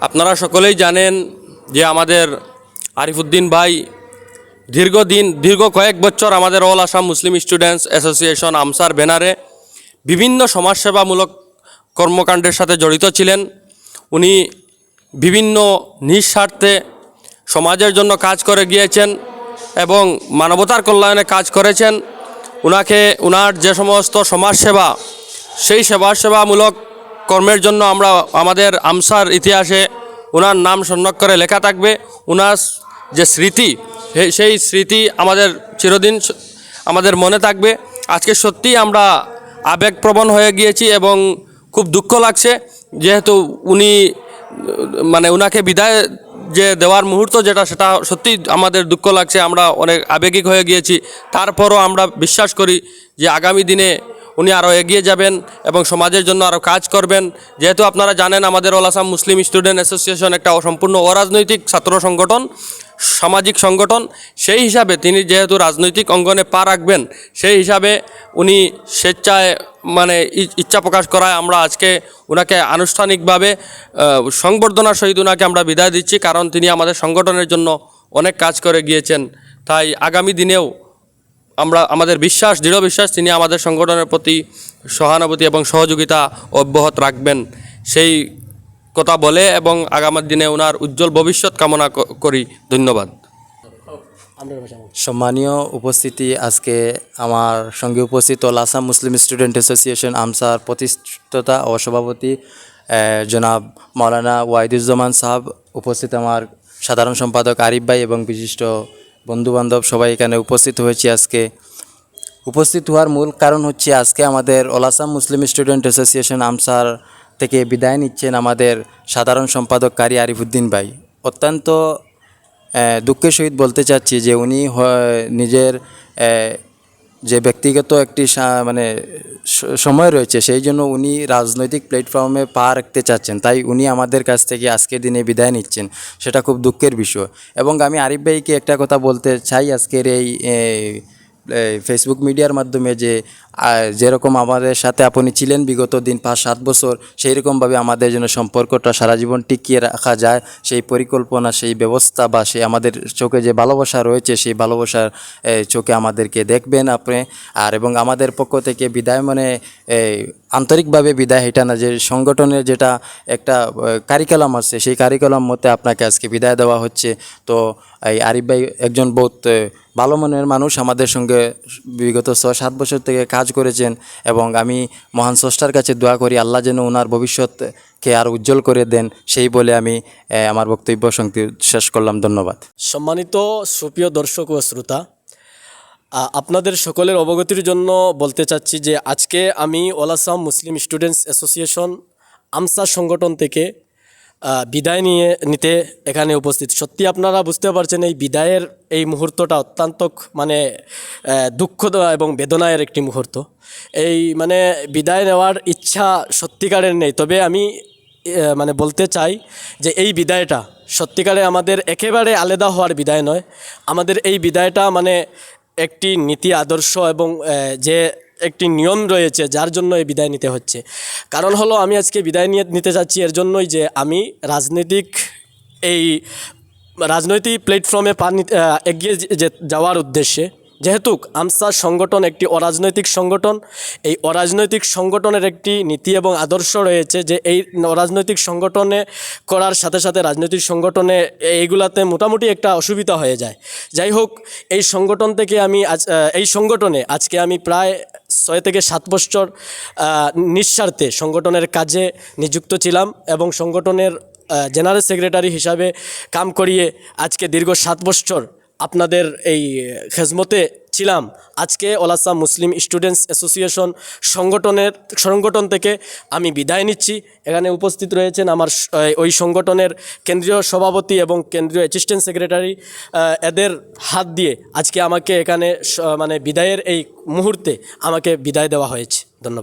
আপনারা সকলেই জানেন যে আমাদের আরিফুদ্দিন ভাই দীর্ঘদিন, দীর্ঘ কয়েক বছর আমাদের all Assam Muslim students association আমসার ব্যানারে বিভিন্ন সমাজসেবামূলক কর্মকাণ্ডের সাথে জড়িত ছিলেন। উনি বিভিন্ন নিঃস্বার্থে সমাজের জন্য কাজ করে গিয়েছেন এবং মানবতার কল্যাণে কাজ করেছেন। উনাকে, উনার যে সমস্ত সমাজসেবা, সেই সেবা সেবামূলক কর্মের জন্য আমরা আমাদের আমসার ইতিহাসে ওনার নাম করে লেখা থাকবে। ওনার যে স্মৃতি সেই স্মৃতি আমাদের চিরদিন আমাদের মনে থাকবে। আজকে সত্যি আমরা আবেগপ্রবণ হয়ে গিয়েছি এবং খুব দুঃখ লাগছে, যেহেতু উনি মানে ওনাকে বিদায় যে দেওয়ার মুহূর্ত যেটা, সেটা সত্যি আমাদের দুঃখ লাগছে। আমরা অনেক আবেগিক হয়ে গিয়েছি। তারপরও আমরা বিশ্বাস করি যে আগামী দিনে উনি আরও এগিয়ে যাবেন এবং সমাজের জন্য আরও কাজ করবেন। যেহেতু আপনারা জানেন, আমাদের all Assam Muslim student association একটা অসম্পূর্ণ অরাজনৈতিক ছাত্র সংগঠন, সামাজিক সংগঠন। সেই হিসাবে তিনি যেহেতু রাজনৈতিক অঙ্গনে পা রাখবেন, সেই হিসাবে উনি স্বেচ্ছায় মানে ইচ্ছা প্রকাশ করায় আমরা আজকে ওনাকে আনুষ্ঠানিকভাবে সংবর্ধনার সহিত ওনাকে আমরা বিদায় দিচ্ছি, কারণ তিনি আমাদের সংগঠনের জন্য অনেক কাজ করে গিয়েছেন। তাই আগামী দিনেও আমরা, আমাদের বিশ্বাস, দৃঢ় বিশ্বাস, তিনি আমাদের সংগঠনের প্রতি সহানুভূতি এবং সহযোগিতা অব্যাহত রাখবেন। সেই কথা বলে এবং আগামী দিনে ওনার উজ্জ্বল ভবিষ্যৎ কামনা করি। ধন্যবাদ। সম্মানীয় উপস্থিতি, আজকে আমার সঙ্গে উপস্থিত all Assam Muslim student association আমসার প্রতিষ্ঠাতা ও সভাপতি জনাব মাওলানা ওয়াহিদুজ্জামান সাহাব, উপস্থিত আমার সাধারণ সম্পাদক আরিফ ভাই এবং বিশিষ্ট বন্ধুবান্ধব সবাই এখানে উপস্থিত হয়েছি আজকে। উপস্থিত হওয়ার মূল কারণ হচ্ছে আজকে আমাদের ওলাসাম মুসলিম স্টুডেন্ট অ্যাসোসিয়েশন আমসার থেকে বিদায় নিচ্ছেন আমাদের সাধারণ সম্পাদক কারি আরিফুদ্দিন ভাই। অত্যন্ত দুঃখের সহিত বলতে চাচ্ছি যে উনি নিজের যে ব্যক্তিগত একটি মানে সময় রয়েছে, সেই জন্য উনি রাজনৈতিক প্ল্যাটফর্মে পা রাখতে চাচ্ছেন। তাই উনি আমাদের কাছ থেকে আজকের দিনে বিদায় নিচ্ছেন। সেটা খুব দুঃখের বিষয়। এবং আমি আরিফ ভাইকে একটা কথা বলতে চাই আজকের এই ফেসবুক মিডিয়ার মাধ্যমে যে যেরকম আমাদের সাথে আপনি ছিলেন বিগত দিন পাঁচ, সাত বছর সেই রকমভাবে আমাদের যেন সম্পর্কটা সারা জীবন টিকিয়ে রাখা যায়। সেই পরিকল্পনা, সেই ব্যবস্থা বা সেই আমাদের চোখে যে ভালোবাসা রয়েছে, সেই ভালোবাসার চোখে আমাদেরকে দেখবেন আপনি। আর এবং আমাদের পক্ষ থেকে বিদায় মানে আন্তরিকভাবে বিদায়, এটা না যে সংগঠনের যেটা একটা কারিকুলাম আছে, সেই কারিকুলাম মতে আপনাকে আজকে বিদায় দেওয়া হচ্ছে। তো, এই আরিফ ভাই একজন বহুত ভালো মনের মানুষ, আমাদের সঙ্গে বিগত ছয় সাত বছর থেকে কাজ করেছেন এবং আমি মহান স্রষ্টার কাছে দোয়া করি, আল্লাহ যেন ওনার ভবিষ্যৎকে আর উজ্জ্বল করে দেন, সেই বলে আমি আমার বক্তব্য সংক্ষিপ্ত শেষ করলাম, ধন্যবাদ। সম্মানিত সুপ্রিয় দর্শক ও শ্রোতা আপনাদের সকলের অবগতির জন্য বলতে চাচ্ছি যে আজকে আমি all Assam Muslim students association AAMSU সংগঠন থেকে বিদায় নিয়ে নিতে এখানে উপস্থিত। সত্যি আপনারা বুঝতে পারছেন এই বিদায়ের এই মুহূর্তটা অত্যন্ত মানে দুঃখ এবং বেদনায়ের একটি মুহূর্ত। এই মানে বিদায় নেওয়ার ইচ্ছা সত্যিকারের নেই। তবে আমি মানে বলতে চাই যে এই বিদায়টা সত্যিকারে আমাদের একেবারে আলাদা হওয়ার বিদায় নয়। আমাদের এই বিদায়টা মানে একটি নীতি, আদর্শ এবং যে একটি নিয়ম রয়েছে যার জন্য এই বিদায় নিতে হচ্ছে। কারণ হলো আমি আজকে বিদায় নিয়ে নিতে চাচ্ছি এর জন্যই যে আমি রাজনৈতিক এই রাজনৈতিক প্ল্যাটফর্মে আহ, এগিয়ে যাওয়ার উদ্দেশ্যে যেহেতু আমসার সংগঠন একটি অরাজনৈতিক সংগঠন এই অরাজনৈতিক সংগঠনের একটি নীতি এবং আদর্শ রয়েছে যে এই অরাজনৈতিক সংগঠনে করার সাথে সাথে রাজনৈতিক সংগঠনে এইগুলাতে মোটামুটি একটা অসুবিধা হয়ে যায়। যাই হোক এই সংগঠন থেকে আমি আজ এই সংগঠনে আজকে আমি প্রায় ছয় থেকে সাত বছর নিঃস্বার্থে সংগঠনের কাজে নিযুক্ত ছিলাম এবং সংগঠনের জেনারেল সেক্রেটারি হিসাবে কাম করিয়ে আজকে দীর্ঘ সাত বছর আপনাদের এই খেজমতে ছিলাম। আজকে ওলাসা মুসলিম স্টুডেন্টস অ্যাসোসিয়েশন সংগঠনের, সংগঠন থেকে আমি বিদায় নিচ্ছি। এখানে উপস্থিত রয়েছেন আমার ওই সংগঠনের কেন্দ্রীয় সভাপতি এবং কেন্দ্রীয় অ্যাসিস্ট্যান্ট সেক্রেটারি এদের হাত দিয়ে আজকে আমাকে এখানে মানে বিদায়ের এই মুহূর্তে আমাকে বিদায় দেওয়া হয়েছে। ধন্যবাদ।